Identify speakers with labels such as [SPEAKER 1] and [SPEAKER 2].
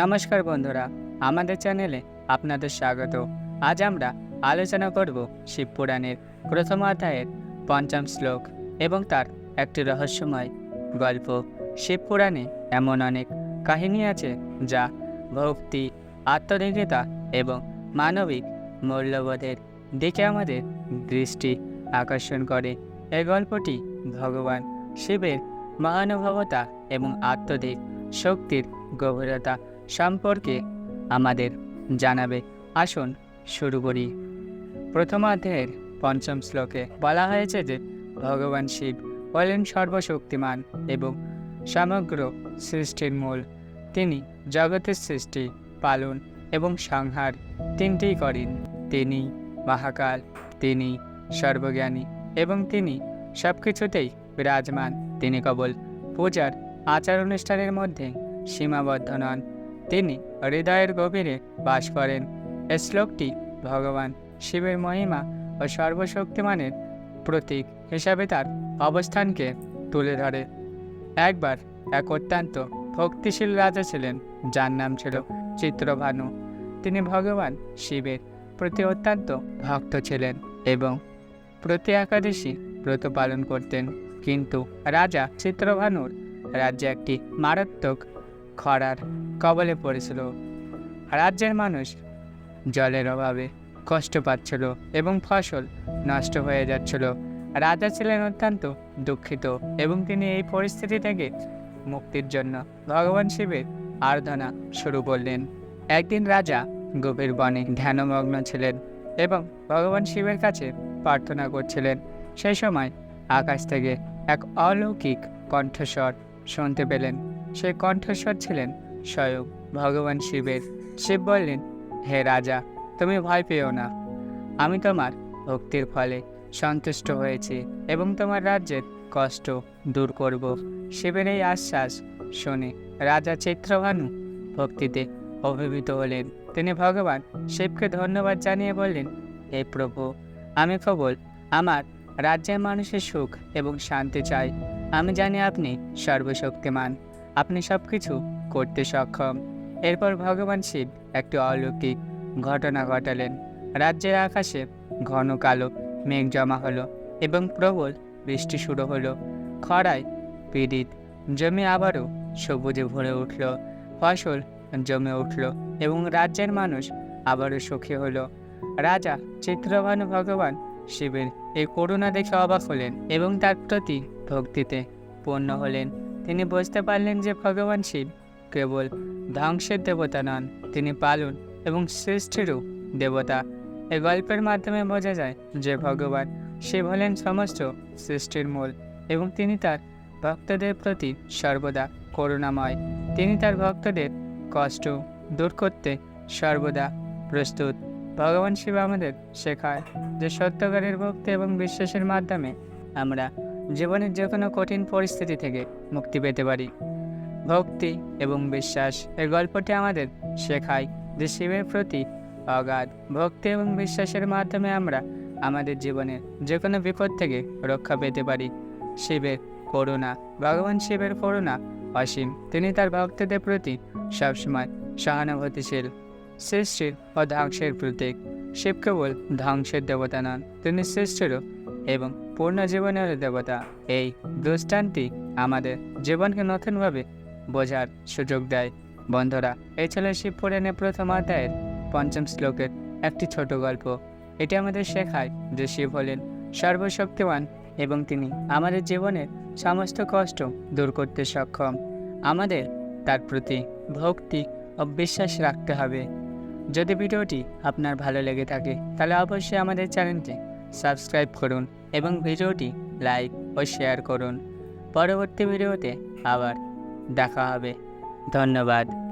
[SPEAKER 1] নমস্কার বন্ধুরা, আমাদের চ্যানেলে আপনাদের স্বাগত। আজ আমরা আলোচনা করব শিবপুরাণের প্রথম অধ্যায়ের পঞ্চম শ্লোক এবং তার একটি রহস্যময় গল্প। শিবপুরাণে এমন অনেক কাহিনী আছে যা ভক্তি, আত্মনির্ভরতা এবং মানবিক মূল্যবোধের দিকে আমাদের দৃষ্টি আকর্ষণ করে। এই গল্পটি ভগবান শিবের মহানুভবতা এবং আত্মধিক শক্তির গভীরতা সম্পর্কে আমাদের জানাবে। আসুন, শুরু করি। প্রথম অধ্যায়ের পঞ্চম শ্লোকে বলা হয়েছে যে, ভগবান শিব হলেন সর্বশক্তিমান এবং সমগ্র সৃষ্টির মূল। তিনি জগতের সৃষ্টি, পালন এবং সংহার তিনটিই করেন। তিনি মহাকাল, তিনি সর্বজ্ঞানী এবং তিনি সব কিছুতেই বিরাজমান। তিনি কেবল পূজার আচার অনুষ্ঠানের মধ্যে সীমাবদ্ধ নন। তিনি হৃদয়ের গভীরে বাস করেন। এই শ্লোকটি ভগবান শিবের মহিমা ও সর্বশক্তিমানের প্রতীক হিসাবে তার অবস্থানকে তুলে ধরে। একবার এক অত্যন্ত ভক্তিশীল রাজা ছিলেন, যার নাম ছিল চিত্রভানু। তিনি ভগবান শিবের প্রতি অত্যন্ত ভক্ত ছিলেন এবং প্রতি একাদশী ব্রত পালন করতেন। কিন্তু রাজা চিত্রভানুর রাজ্যে একটি মারাত্মক খরার কবলে পড়েছিল। রাজ্যের মানুষ জলের অভাবে কষ্ট পাচ্ছিল এবং ফসল নষ্ট হয়ে যাচ্ছিল। রাজা ছিলেন অত্যন্ত দুঃখিত এবং তিনি এই পরিস্থিতি থেকে মুক্তির জন্য ভগবান শিবের আরাধনা শুরু করলেন। একদিন রাজা গভীর বনে ধ্যানমগ্ন ছিলেন এবং ভগবান শিবের কাছে প্রার্থনা করছিলেন। সেই সময় আকাশ থেকে এক অলৌকিক কণ্ঠস্বর শুনতে পেলেন। সেই কণ্ঠস্বর ছিলেন স্বয়ং ভগবান শিবের। শিব বললেন, হে রাজা, তুমি ভয় পেও না। আমি তোমার ভক্তির ফলে সন্তুষ্ট হয়েছি এবং তোমার রাজ্যের কষ্ট দূর করব। শিবের এই আশ্বাস শুনে রাজা চিত্রভানু ভক্তিতে অভিভূত হলেন। তিনি ভগবান শিবকে ধন্যবাদ জানিয়ে বললেন, হে প্রভু, আমি কেবল আমার রাজ্যের মানুষের সুখ এবং শান্তি চাই। আমি জানি আপনি সর্বশক্তিমান। আপনি সব কিছু করতে সক্ষম। এরপর ভগবান শিব একটি অলৌকিক ঘটনা ঘটালেন। রাজ্যের আকাশে ঘন কালো মেঘ জমা হলো এবং প্রবল বৃষ্টি শুরু হলো। খরায় পীড়িত জমি আবারও সবুজে ভরে উঠল, ফসল জমে উঠল এবং রাজ্যের মানুষ আবারও সুখী হলো। রাজা চিত্রভানু ভগবান শিবের এই করুণা দেখে অবাক হলেন এবং তার প্রতি ভক্তিতে পূর্ণ হলেন। তিনি বুঝতে পারলেন যে ভগবান শিব কেবল ধ্বংসের দেবতা নন, তিনি পালন এবং সৃষ্টিরও দেবতা। এই গল্পের মাধ্যমে বোঝা যায় যে ভগবান শিব হলেন সমস্ত সৃষ্টির মূল এবং তিনি তার ভক্তদের প্রতি সর্বদা করুণাময়। তিনি তার ভক্তদের কষ্ট দূর করতে সর্বদা প্রস্তুত। ভগবান শিব আমাদের শেখায় যে সত্যকারের ভক্তি এবং বিশ্বাসের মাধ্যমে আমরা জীবনের যে কোনো কঠিন পরিস্থিতি থেকে মুক্তি পেতে পারি। ভক্তি এবং বিশ্বাস এই গল্পটি আমাদের শেখায় যে শিবের প্রতি অগাধ ভক্তি এবং বিশ্বাসের মাধ্যমে আমরা আমাদের জীবনের যে কোনো বিপদ থেকে রক্ষা পেতে পারি। শিবের করুণা, ভগবান শিবের করুণা অসীম। তিনি তার ভক্তদের প্রতি সবসময় সহানুভূতিশীল। সৃষ্টির ও ধ্বংসের প্রতীক। শিব কেবল ধ্বংসের দেবতা নন, তিনি সৃষ্টিরও এবং পূর্ণ জীবনের দেবতা এই দৃষ্টান্তি আমাদের জীবনকে নতুনভাবে বোঝার সুযোগ দেয়। বন্ধুরা, এই ছিল শিব পুরাণের প্রথম অধ্যায়ের পঞ্চম শ্লোকের একটি ছোট গল্প। এটি আমাদের শেখায় যে শিব হলেন সর্বশক্তিমান এবং তিনি আমাদের জীবনের সমস্ত কষ্ট দূর করতে সক্ষম। আমাদের তার প্রতি ভক্তি ও বিশ্বাস রাখতে হবে। যদি ভিডিওটি আপনার ভালো লেগে থাকে, তাহলে অবশ্যই আমাদের চ্যানেলটি সাবস্ক্রাইব করুন। এবং ভিডিওটি লাইক ও শেয়ার করুন। পরবর্তী ভিডিওতে আবার দেখা হবে। ধন্যবাদ।